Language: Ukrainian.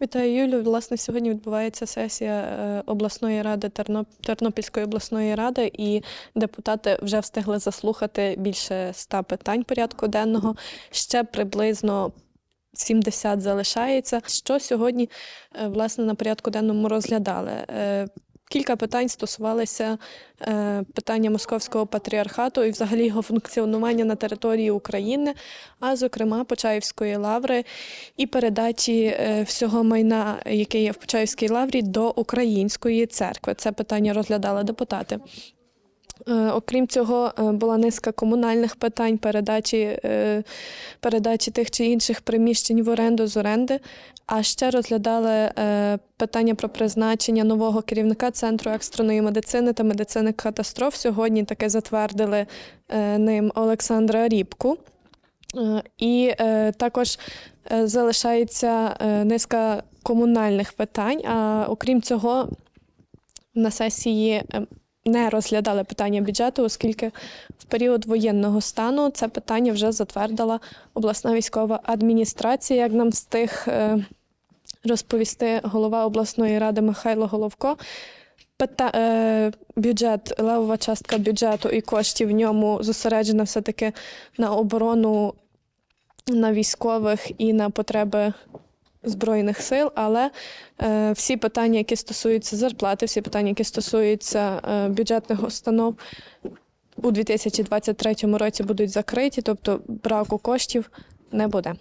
Вітаю, Юлю. Власне, сьогодні відбувається сесія е, обласної ради Терно- Тернопільської обласної ради, і депутати вже встигли заслухати більше ста питань порядку денного. Ще приблизно 70 залишається. Що сьогодні е, власне на порядку денному розглядали? Кілька питань стосувалися е, питання московського патріархату і взагалі його функціонування на території України, а зокрема Почаївської лаври і передачі е, всього майна, яке є в Почаївській лаврі, до української церкви. Це питання розглядали депутати. Е, Окрім цього, е, була низка комунальних питань передачі, е, передачі тих чи інших приміщень в оренду з оренди. А ще розглядали питання про призначення нового керівника центру екстреної медицини та медицини катастроф. Сьогодні таке затвердили ним Олександра Рібку. І також залишається низка комунальних питань. А окрім цього, на сесії е, не розглядали питання бюджету, оскільки в період воєнного стану це питання вже затвердила обласна військова адміністрація, як нам встиг е, розповісти голова обласної ради Михайло Головко. Пита, е, бюджет, левова частка бюджету і коштів в ньому зосереджена все-таки на оборону, на військових і на потреби Збройних сил, але е, всі питання, які стосуються зарплати, всі питання, які стосуються е, бюджетних установ, у 2023 році будуть закриті, тобто браку коштів не буде.